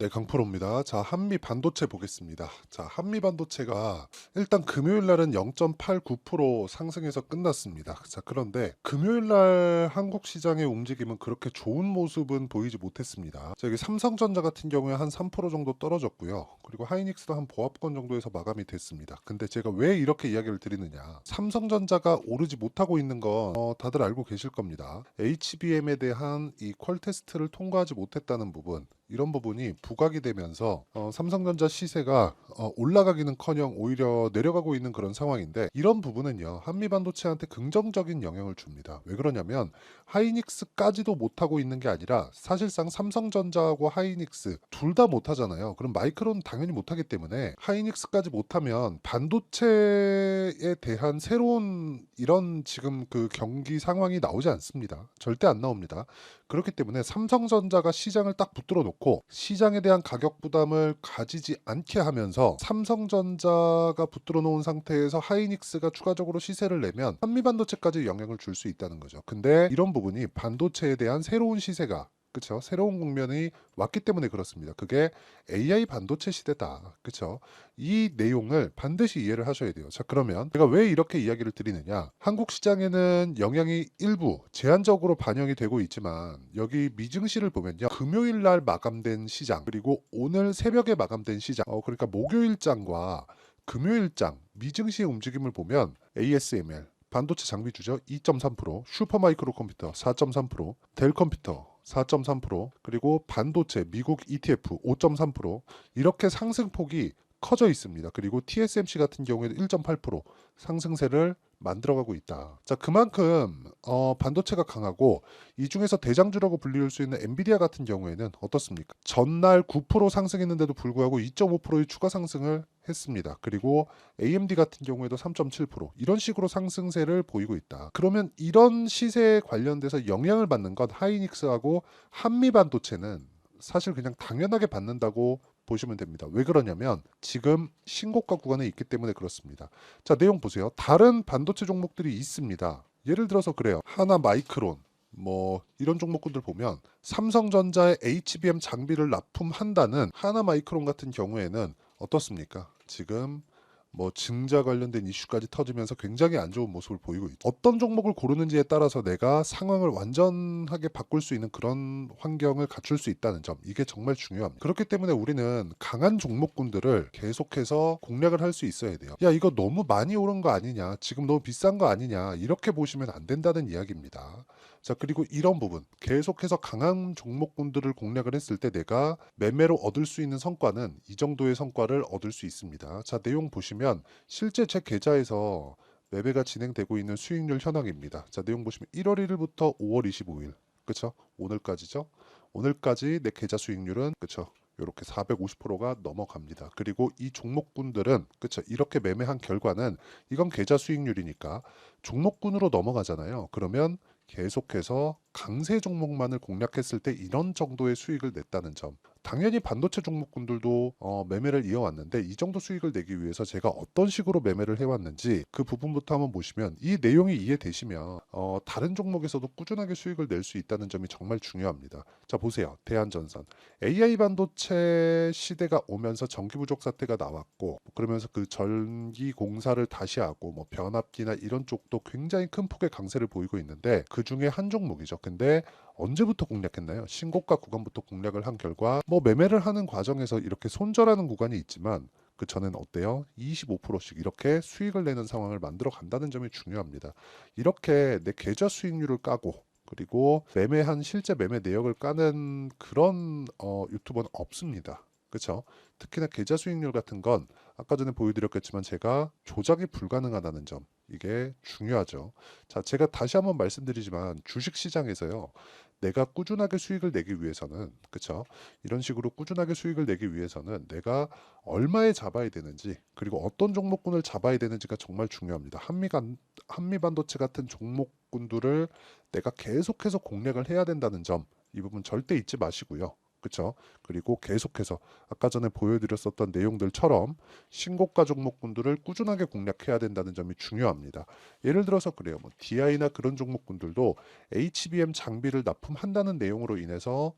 네, 강프로입니다. 자, 한미 반도체 보겠습니다. 자, 한미 반도체가 일단 금요일 날은 0.89% 상승해서 끝났습니다. 자, 그런데 금요일 날 한국 시장의 움직임은 그렇게 좋은 모습은 보이지 못했습니다. 자, 여기 삼성전자 같은 경우에 한 3% 정도 떨어졌고요. 그리고 하이닉스도 한 보합권 정도에서 마감이 됐습니다. 근데 제가 왜 이렇게 이야기를 드리느냐? 삼성전자가 오르지 못하고 있는 건 어, 다들 알고 계실 겁니다. HBM에 대한 이 퀄 테스트를 통과하지 못했다는 부분 이런 부분이 부각이 되면서 어, 삼성전자 시세가 어, 올라가기는커녕 오히려 내려가고 있는 그런 상황인데 이런 부분은요 한미 반도체한테 긍정적인 영향을 줍니다. 왜 그러냐면 하이닉스까지도 못하고 있는 게 아니라 사실상 삼성전자하고 하이닉스 둘 다 못하잖아요. 그럼 마이크론 당연히 못하기 때문에 하이닉스까지 못하면 반도체에 대한 새로운 이런 지금 그 경기 상황이 나오지 않습니다. 절대 안 나옵니다. 그렇기 때문에 삼성전자가 시장을 딱 붙들어 놓고 시장에 대한 가격 부담을 가지지 않게 하면서 삼성전자가 붙들어 놓은 상태에서 하이닉스가 추가적으로 시세를 내면 한미반도체까지 영향을 줄 수 있다는 거죠. 근데 이런 부분이 반도체에 대한 새로운 시세가 그렇죠. 새로운 국면이 왔기 때문에 그렇습니다. 그게 AI 반도체 시대다. 그렇죠. 이 내용을 반드시 이해를 하셔야 돼요. 자, 그러면 제가 왜 이렇게 이야기를 드리느냐? 한국 시장에는 영향이 일부 제한적으로 반영이 되고 있지만 여기 미증시를 보면요. 금요일 날 마감된 시장 그리고 오늘 새벽에 마감된 시장 어 그러니까 목요일장과 금요일장 미증시의 움직임을 보면 ASML 반도체 장비주죠 2.3% 슈퍼마이크로 컴퓨터 4.3%델 컴퓨터 4.3% 그리고 반도체 미국 ETF 5.3% 이렇게 상승폭이 커져 있습니다. 그리고 TSMC 같은 경우에도 1.8% 상승세를 만들어가고 있다. 자 그만큼 어, 반도체가 강하고 이 중에서 대장주라고 불릴 수 있는 엔비디아 같은 경우에는 어떻습니까? 전날 9% 상승했는데도 불구하고 2.5%의 추가 상승을 했습니다. 그리고 AMD 같은 경우에도 3.7% 이런 식으로 상승세를 보이고 있다. 그러면 이런 시세에 관련돼서 영향을 받는 건 하이닉스하고 한미 반도체는 사실 그냥 당연하게 받는다고 보시면 됩니다. 왜 그러냐면 지금 신고가 구간에 있기 때문에 그렇습니다. 자, 내용 보세요. 다른 반도체 종목들이 있습니다. 예를 들어서 그래요. 하나 마이크론 뭐 이런 종목군들 보면 삼성전자의 HBM 장비를 납품한다는 하나 마이크론 같은 경우에는 어떻습니까? 지금 뭐 증자 관련된 이슈까지 터지면서 굉장히 안 좋은 모습을 보이고 있죠. 어떤 종목을 고르는지에 따라서 내가 상황을 완전하게 바꿀 수 있는 그런 환경을 갖출 수 있다는 점 이게 정말 중요합니다. 그렇기 때문에 우리는 강한 종목군들을 계속해서 공략을 할 수 있어야 돼요. 야 이거 너무 많이 오른 거 아니냐? 지금 너무 비싼 거 아니냐? 이렇게 보시면 안 된다는 이야기입니다. 자 그리고 이런 부분 계속해서 강한 종목군들을 공략을 했을 때 내가 매매로 얻을 수 있는 성과는 이 정도의 성과를 얻을 수 있습니다. 자 내용 보시면 실제 제 계좌에서 매매가 진행되고 있는 수익률 현황입니다. 자 내용 보시면 1월 1일부터 5월 25일 그쵸? 오늘까지죠? 오늘까지 내 계좌 수익률은 그쵸? 이렇게 450%가 넘어갑니다. 그리고 이 종목군들은 그쵸 이렇게 매매한 결과는 이건 계좌 수익률이니까 종목군으로 넘어가잖아요. 그러면 계속해서 강세 종목만을 공략했을 때 이런 정도의 수익을 냈다는 점. 당연히 반도체 종목군들도 어, 매매를 이어왔는데 이 정도 수익을 내기 위해서 제가 어떤 식으로 매매를 해왔는지 그 부분부터 한번 보시면 이 내용이 이해되시면 어, 다른 종목에서도 꾸준하게 수익을 낼 수 있다는 점이 정말 중요합니다. 자 보세요. 대한전선 AI 반도체 시대가 오면서 전기 부족 사태가 나왔고 그러면서 그 전기 공사를 다시 하고 뭐 변압기나 이런 쪽도 굉장히 큰 폭의 강세를 보이고 있는데 그 중에 한 종목이죠. 근데 언제부터 공략했나요? 신고가 구간부터 공략을 한 결과 뭐 매매를 하는 과정에서 이렇게 손절하는 구간이 있지만 그 전엔 어때요? 25%씩 이렇게 수익을 내는 상황을 만들어 간다는 점이 중요합니다. 이렇게 내 계좌 수익률을 까고 그리고 매매한 실제 매매 내역을 까는 그런 어, 유튜버는 없습니다. 그렇죠? 특히나 계좌 수익률 같은 건 아까 전에 보여드렸겠지만 제가 조작이 불가능하다는 점 이게 중요하죠. 자, 제가 다시 한번 말씀드리지만 주식 시장에서요. 내가 꾸준하게 수익을 내기 위해서는 그쵸 이런 식으로 꾸준하게 수익을 내기 위해서는 내가 얼마에 잡아야 되는지 그리고 어떤 종목군을 잡아야 되는지가 정말 중요합니다. 한미간 한미 반도체 같은 종목군들을 내가 계속해서 공략을 해야 된다는 점 이 부분 절대 잊지 마시고요. 그쵸 그리고 계속해서 아까 전에 보여드렸었던 내용들처럼 신고가 종목군들을 꾸준하게 공략해야 된다는 점이 중요합니다. 예를 들어서 그래요. 뭐 DI나 그런 종목군들도 HBM 장비를 납품한다는 내용으로 인해서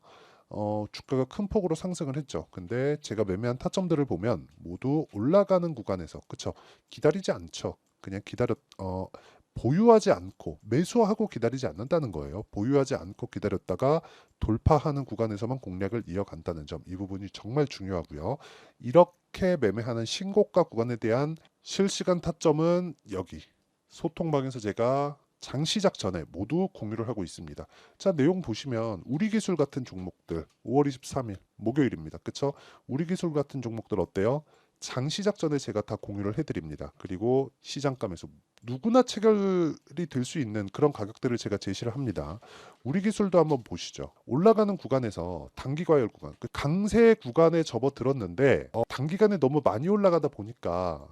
어, 주가가 큰 폭으로 상승을 했죠. 근데 제가 매매한 타점들을 보면 모두 올라가는 구간에서 그쵸 기다리지 않죠. 그냥 기다렸 어, 보유하지 않고 매수하고 기다리지 않는다는 거예요. 보유하지 않고 기다렸다가 돌파하는 구간에서만 공략을 이어간다는 점 이 부분이 정말 중요하고요. 이렇게 매매하는 신고가 구간에 대한 실시간 타점은 여기 소통방에서 제가 장 시작 전에 모두 공유를 하고 있습니다. 자, 내용 보시면 우리 기술 같은 종목들 5월 23일 목요일입니다. 그쵸? 우리 기술 같은 종목들 어때요? 장 시작 전에 제가 다 공유를 해드립니다. 그리고 시장감에서 누구나 체결이 될 수 있는 그런 가격들을 제가 제시를 합니다. 우리 기술도 한번 보시죠. 올라가는 구간에서 단기 과열 구간, 그 강세 구간에 접어들었는데 어, 단기간에 너무 많이 올라가다 보니까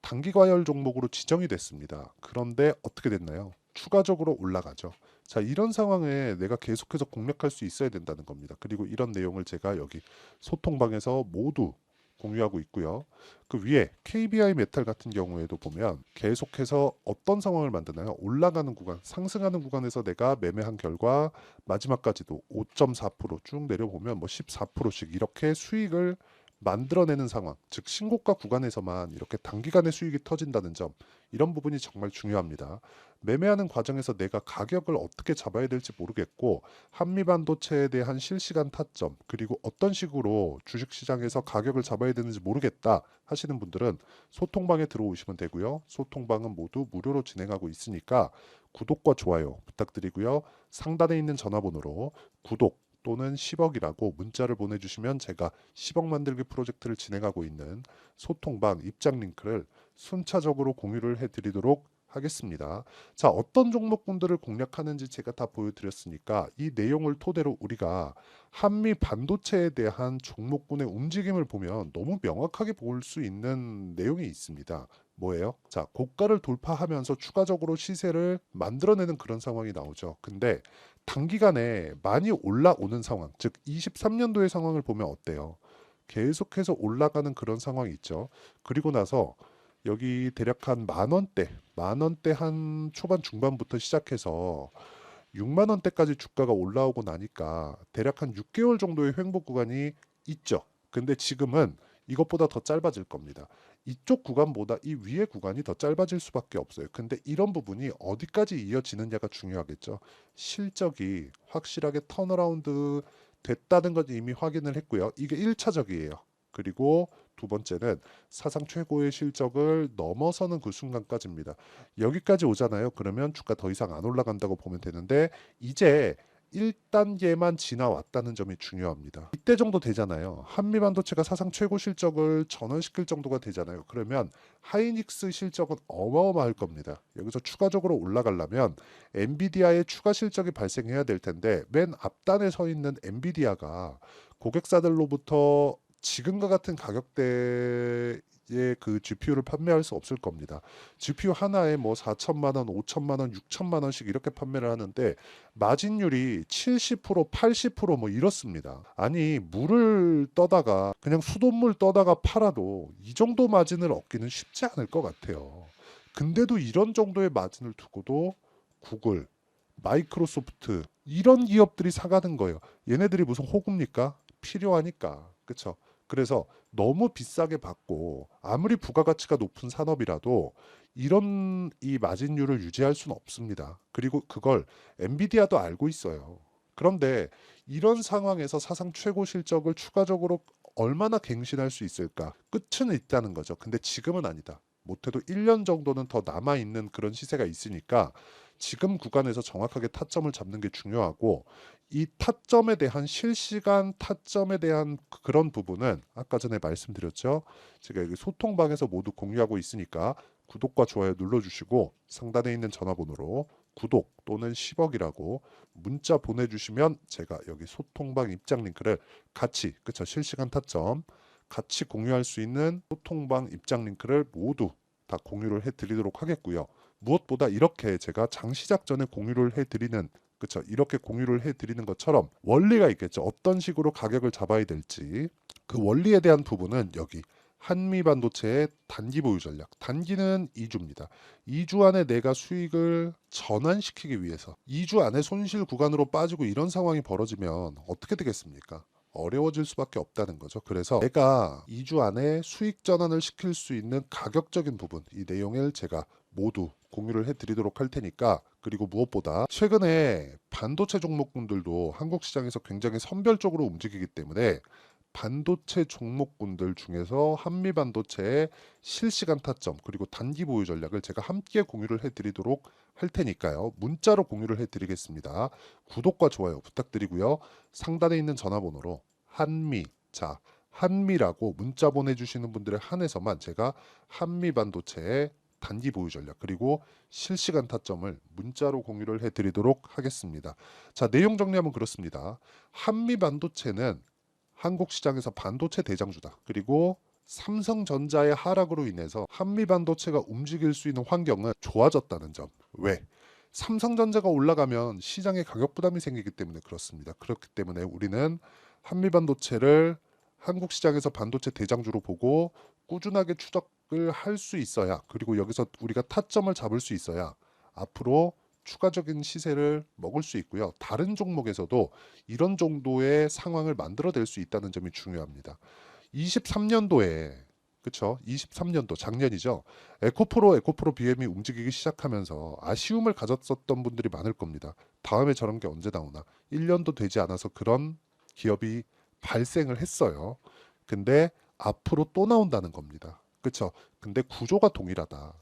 단기 과열 종목으로 지정이 됐습니다. 그런데 어떻게 됐나요? 추가적으로 올라가죠. 자, 이런 상황에 내가 계속해서 공략할 수 있어야 된다는 겁니다. 그리고 이런 내용을 제가 여기 소통방에서 모두 공유하고 있고요. 그 위에 KBI 메탈 같은 경우에도 보면 계속해서 어떤 상황을 만드나요? 올라가는 구간, 상승하는 구간에서 내가 매매한 결과 마지막까지도 5.4%쭉 내려보면 뭐 14%씩 이렇게 수익을 만들어내는 상황, 즉 신고가 구간에서만 이렇게 단기간에 수익이 터진다는 점 이런 부분이 정말 중요합니다. 매매하는 과정에서 내가 가격을 어떻게 잡아야 될지 모르겠고 한미 반도체에 대한 실시간 타점 그리고 어떤 식으로 주식 시장에서 가격을 잡아야 되는지 모르겠다 하시는 분들은 소통방에 들어오시면 되고요. 소통방은 모두 무료로 진행하고 있으니까 구독과 좋아요 부탁드리고요. 상단에 있는 전화번호로 구독 또는 10억이라고 문자를 보내주시면 제가 10억 만들기 프로젝트를 진행하고 있는 소통방 입장 링크를 순차적으로 공유를 해드리도록 하겠습니다. 자, 어떤 종목군들을 공략하는지 제가 다 보여드렸으니까 이 내용을 토대로 우리가 한미 반도체에 대한 종목군의 움직임을 보면 너무 명확하게 볼 수 있는 내용이 있습니다. 뭐예요? 자, 고가를 돌파하면서 추가적으로 시세를 만들어내는 그런 상황이 나오죠. 근데 단기간에 많이 올라오는 상황, 즉 23년도의 상황을 보면 어때요? 계속해서 올라가는 그런 상황이 있죠. 그리고 나서 여기 대략 한 만 원대, 만 원대 한 초반 중반부터 시작해서 6만 원대까지 주가가 올라오고 나니까 대략 한 6개월 정도의 횡보 구간이 있죠. 근데 지금은 이것보다 더 짧아질 겁니다. 이쪽 구간보다 이 위의 구간이 더 짧아질 수밖에 없어요. 근데 이런 부분이 어디까지 이어지느냐가 중요하겠죠. 실적이 확실하게 턴어라운드 됐다는 것 이미 확인을 했고요. 이게 1차적이에요. 그리고 두 번째는 사상 최고의 실적을 넘어서는 그 순간까지입니다. 여기까지 오잖아요. 그러면 주가 더 이상 안 올라간다고 보면 되는데 이제 1단계만 지나왔다는 점이 중요합니다. 이때 정도 되잖아요. 한미 반도체가 사상 최고 실적을 전환시킬 정도가 되잖아요. 그러면 하이닉스 실적은 어마어마할 겁니다. 여기서 추가적으로 올라가려면 엔비디아의 추가 실적이 발생해야 될 텐데 맨 앞단에 서 있는 엔비디아가 고객사들로부터 지금과 같은 가격대의 그 GPU를 판매할 수 없을 겁니다. GPU 하나에 뭐 4천만 원, 5천만 원, 6천만 원씩 이렇게 판매를 하는데 마진율이 70%, 80%뭐 이렇습니다. 아니 물을 떠다가 그냥 수돗물 떠다가 팔아도 이 정도 마진을 얻기는 쉽지 않을 것 같아요. 근데도 이런 정도의 마진을 두고도 구글, 마이크로소프트 이런 기업들이 사가는 거예요. 얘네들이 무슨 호구입니까? 필요하니까. 그렇죠? 그래서 너무 비싸게 받고 아무리 부가가치가 높은 산업이라도 이런 이 마진율을 유지할 수는 없습니다. 그리고 그걸 엔비디아도 알고 있어요. 그런데 이런 상황에서 사상 최고 실적을 추가적으로 얼마나 갱신할 수 있을까? 끝은 있다는 거죠. 근데 지금은 아니다. 못해도 1년 정도는 더 남아 있는 그런 시세가 있으니까 지금 구간에서 정확하게 타점을 잡는 게 중요하고 이 타점에 대한 실시간 타점에 대한 그런 부분은 아까 전에 말씀드렸죠. 제가 여기 소통방에서 모두 공유하고 있으니까 구독과 좋아요 눌러주시고 상단에 있는 전화번호로 구독 또는 10억이라고 문자 보내주시면 제가 여기 소통방 입장 링크를 같이 그쵸 실시간 타점 같이 공유할 수 있는 소통방 입장 링크를 모두 다 공유를 해드리도록 하겠고요. 무엇보다 이렇게 제가 장 시작 전에 공유를 해드리는 그렇죠. 이렇게 공유를 해드리는 것처럼 원리가 있겠죠. 어떤 식으로 가격을 잡아야 될지 그 원리에 대한 부분은 여기 한미 반도체의 단기 보유 전략. 단기는 2주입니다. 2주 안에 내가 수익을 전환시키기 위해서 2주 안에 손실 구간으로 빠지고 이런 상황이 벌어지면 어떻게 되겠습니까? 어려워질 수밖에 없다는 거죠. 그래서 내가 2주 안에 수익 전환을 시킬 수 있는 가격적인 부분 이 내용을 제가 모두 공유를 해드리도록 할 테니까 그리고 무엇보다 최근에 반도체 종목군들도 한국 시장에서 굉장히 선별적으로 움직이기 때문에 반도체 종목군들 중에서 한미 반도체의 실시간 타점 그리고 단기 보유 전략을 제가 함께 공유를 해드리도록 할 테니까요. 문자로 공유를 해드리겠습니다. 구독과 좋아요 부탁드리고요. 상단에 있는 전화번호로 한미 자 한미라고 문자 보내주시는 분들에 한해서만 제가 한미 반도체의 단기 보유 전략 그리고 실시간 타점을 문자로 공유를 해드리도록 하겠습니다. 자 내용 정리하면 그렇습니다. 한미 반도체는 한국 시장에서 반도체 대장주다. 그리고 삼성전자의 하락으로 인해서 한미 반도체가 움직일 수 있는 환경은 좋아졌다는 점. 왜? 삼성전자가 올라가면 시장에 가격 부담이 생기기 때문에 그렇습니다. 그렇기 때문에 우리는 한미 반도체를 한국 시장에서 반도체 대장주로 보고 꾸준하게 추적 을 할 수 있어야 그리고 여기서 우리가 타점을 잡을 수 있어야 앞으로 추가적인 시세를 먹을 수 있고요. 다른 종목에서도 이런 정도의 상황을 만들어낼 수 있다는 점이 중요합니다. 23년도에 그쵸? 23년도 작년이죠. 에코프로 에코프로 BM이 움직이기 시작하면서 아쉬움을 가졌었던 분들이 많을 겁니다. 다음에 저런 게 언제 나오나? 1년도 되지 않아서 그런 기업이 발생을 했어요. 근데 앞으로 또 나온다는 겁니다. 그쵸? 근데 구조가 동일하다.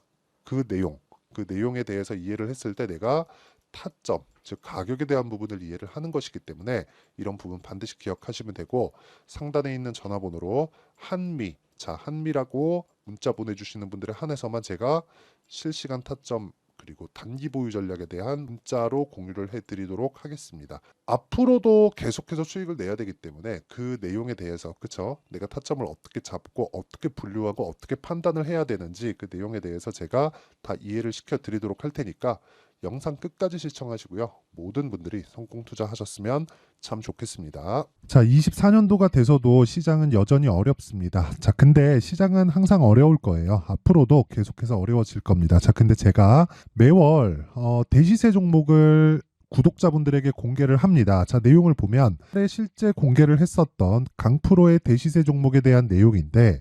그 내용, 그 내용에 대해서 이해를 했을 때 내가 타점, 즉 가격에 대한 부분을 이해를 하는 것이기 때문에 이런 부분 반드시 기억하시면 되고 상단에 있는 전화번호로 한미, 자 한미라고 문자 보내주시는 분들에 한해서만 제가 실시간 타점 그리고 단기 보유 전략에 대한 문자로 공유를 해드리도록 하겠습니다. 앞으로도 계속해서 수익을 내야 되기 때문에 그 내용에 대해서 그쵸? 내가 타점을 어떻게 잡고 어떻게 분류하고 어떻게 판단을 해야 되는지 그 내용에 대해서 제가 다 이해를 시켜드리도록 할 테니까 영상 끝까지 시청하시고요. 모든 분들이 성공 투자하셨으면 참 좋겠습니다. 자, 24년도가 돼서도 시장은 여전히 어렵습니다. 자, 근데 시장은 항상 어려울 거예요. 앞으로도 계속해서 어려워질 겁니다. 자, 근데 제가 매월 어, 대시세 종목을 구독자분들에게 공개를 합니다. 자, 내용을 보면 실제 공개를 했었던 강프로의 대시세 종목에 대한 내용인데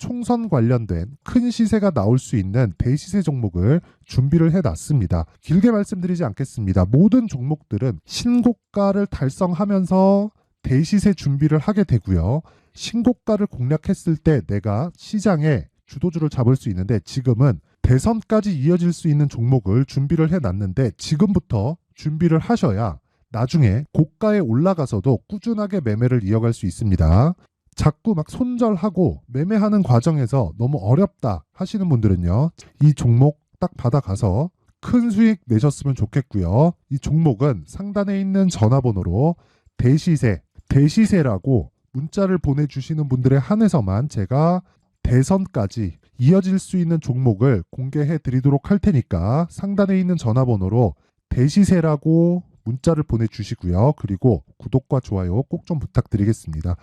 총선 관련된 큰 시세가 나올 수 있는 대시세 종목을 준비를 해놨습니다. 길게 말씀드리지 않겠습니다. 모든 종목들은 신고가를 달성하면서 대시세 준비를 하게 되고요. 신고가를 공략했을 때 내가 시장에 주도주를 잡을 수 있는데 지금은 대선까지 이어질 수 있는 종목을 준비를 해놨는데 지금부터 준비를 하셔야 나중에 고가에 올라가서도 꾸준하게 매매를 이어갈 수 있습니다. 자꾸 막 손절하고 매매하는 과정에서 너무 어렵다 하시는 분들은요. 이 종목 딱 받아가서 큰 수익 내셨으면 좋겠고요. 이 종목은 상단에 있는 전화번호로 대시세, 대시세라고 문자를 보내주시는 분들에 한해서만 제가 대선까지 이어질 수 있는 종목을 공개해 드리도록 할 테니까 상단에 있는 전화번호로 대시세라고 문자를 보내주시고요. 그리고 구독과 좋아요 꼭 좀 부탁드리겠습니다.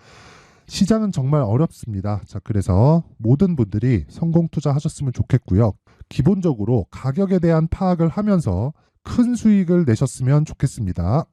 시장은 정말 어렵습니다. 자, 그래서 모든 분들이 성공 투자하셨으면 좋겠고요. 기본적으로 가격에 대한 파악을 하면서 큰 수익을 내셨으면 좋겠습니다.